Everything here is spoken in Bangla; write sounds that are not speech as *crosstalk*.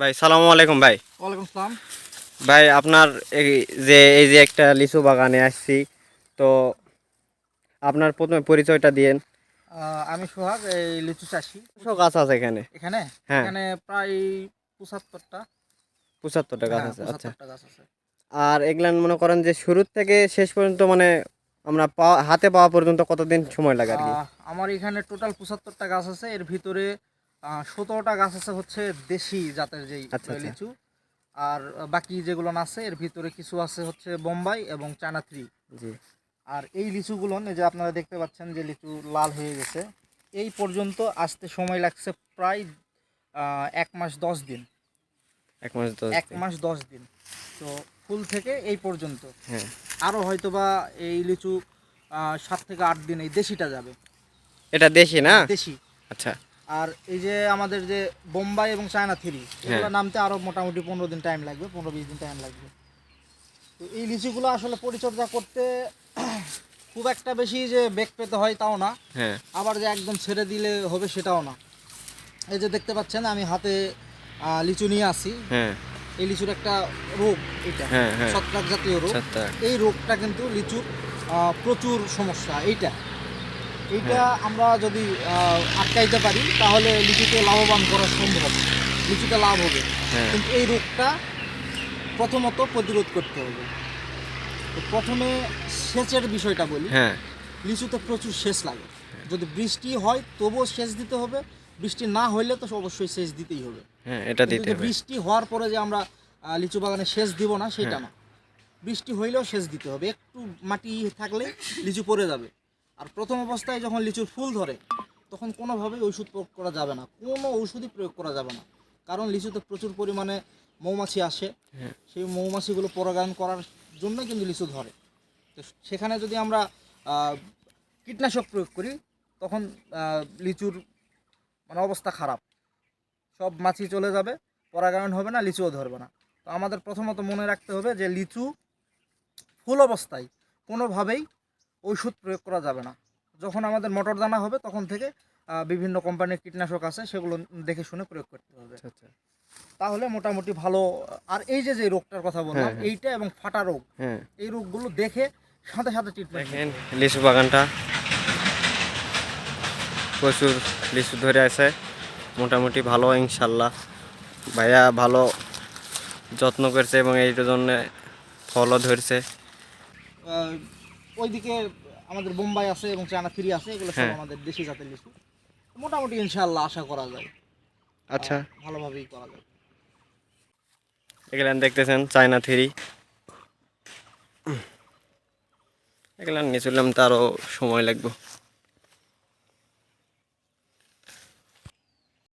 ভাই সালামু আলাইকুম ভাই। ওয়ালাইকুম ভাই আপনার এই যে এই যে একটা লিচু বাগানে আসছি তো আপনার প্রথমে পরিচয়টা দিয়েন। আমি সোহাগ এই লিচু চাষি। গাছ আছে এখানে? এখানে? হ্যাঁ। এখানে প্রায় পঁচাত্তরটা। পঁচাত্তরটা গাছ হ্যাঁ, আছে আচ্ছা। গাছ আছে। আর এগুলান মনে করেন যে শুরুর থেকে শেষ পর্যন্ত মানে আমরা পাওয়া হাতে পাওয়া পর্যন্ত কতদিন সময় লাগে আর কি? আমার এখানে টোটাল পঁচাত্তরটা গাছ আছে এর ভিতরে সতেরোটা গাছ আছে হচ্ছে দেশি জাতের যেই আচ্ছা, আচ্ছা। লিচু। আর বাকি যেগুলো আছে এর ভিতরে কিছু আছে হচ্ছে বোম্বাই এবং চায়না থ্রি জি। আর এই লিচুগুলো এই যে আপনারা দেখতে পাচ্ছেন যে লিচু লাল হয়ে গেছে এই পর্যন্ত আসতে সময় লাগছে প্রায় এক মাস দশ দিন। এক মাস দশ এক দিন। মাস দশ দিন। তো ফুল থেকে এই পর্যন্ত। হ্যাঁ। আরও হয়তোবা এই লিচু সাত থেকে আট দিন এই দেশিটা যাবে। এটা দেশি না? দেশি। আচ্ছা। আর এই যে আমাদের যে বোম্বাই এবং চায়না থ্রি এগুলো হ্যাঁ। নামতে আরও মোটামুটি পনেরো দিন টাইম লাগবে পনেরো বিশ দিন টাইম লাগবে। তো এই লিচুগুলো আসলে পরিচর্যা করতে *clears throat* খুব একটা বেশি যে বেগ পেতে হয় তাও না। হ্যাঁ। আবার যে একদম ছেড়ে দিলে হবে সেটাও না। এই যে দেখতে পাচ্ছেন আমি হাতে লিচু নিয়ে আসি। হ্যাঁ। এই লিচুর একটা রোগ এটা। ছত্রাক জাতীয় রোগ। এই রোগটা কিন্তু লিচুর প্রচুর সমস্যা এইটা। এইটা। আমরা যদি আটকাইতে পারি তাহলে লিচুকে লাভবান করা সম্ভব লিচুতে লাভ হবে। হ্যাঁ। কিন্তু এই রোগটা প্রথমত প্রতিরোধ করতে হবে। তো প্রথমে সেচের বিষয়টা বলি। হ্যাঁ। লিচুতে প্রচুর সেচ লাগে। যদি বৃষ্টি হয় তবুও সেচ দিতে হবে। বৃষ্টি না হইলে তো অবশ্যই সেচ দিতেই হবে। হ্যাঁ এটা দিতে হবে। বৃষ্টি হওয়ার পরে যে আমরা লিচু বাগানে সেচ দিব না সেটা। না। বৃষ্টি হইলেও সেচ দিতে হবে। একটু মাটি থাকলে লিচু পড়ে যাবে। আর প্রথম অবস্থায় যখন লিচুর ফুল ধরে তখন কোনোভাবেই ওষুধ প্রয়োগ করা যাবে না। কোনো ওষুধই প্রয়োগ করা যাবে না। কারণ লিচুতে প্রচুর পরিমাণে মৌমাছি আসে। হ্যাঁ। সেই মৌমাছিগুলো পরাগায়ন করার জন্য কিন্তু লিচু ধরে। তো সেখানে যদি আমরা কীটনাশক প্রয়োগ করি তখন লিচুর মানে অবস্থা খারাপ। সব মাছি চলে যাবে পরাগায়ন হবে না লিচুও ধরবে না। তো আমাদের প্রথমত মনে রাখতে হবে যে লিচু ফুল অবস্থায় কোনোভাবেই ঔষধ প্রয়োগ করা যাবে না। যখন আমাদের মটর দানা হবে তখন থেকে বিভিন্ন কোম্পানির কীটনাশক আছে সেগুলো দেখে শুনে প্রয়োগ করতে হবে। আচ্ছা আচ্ছা। তাহলে মোটামুটি ভালো আর এই যে যে রোগটার কথা বললাম হ্যাঁ, হ্যাঁ। এইটা এবং ফাটা রোগ হ্যাঁ। এই রোগগুলো দেখে সাথে সাথে ট্রিটমেন্ট লিচু বাগানটা প্রচুর লিচু ধরে আছে। মোটামুটি ভালো ইনশাল্লাহ। ভাইয়া ভালো যত্ন করছে এবং এইটার জন্য ফলও ধরছে। ওইদিকে আমাদের বোম্বাই আছে এবং চায়না ফিরি আছে এগুলো সব হ্যাঁ। আমাদের দেশি জাতের লিচু। মোটামুটি ইনশাআল্লাহ আশা করা যায়। আচ্ছা। ভালোভাবেই করা যায়। এগুলান দেখতেছেন চায়না থ্রি। এগুলান নিয়েছিলাম তারও সময় লাগবে।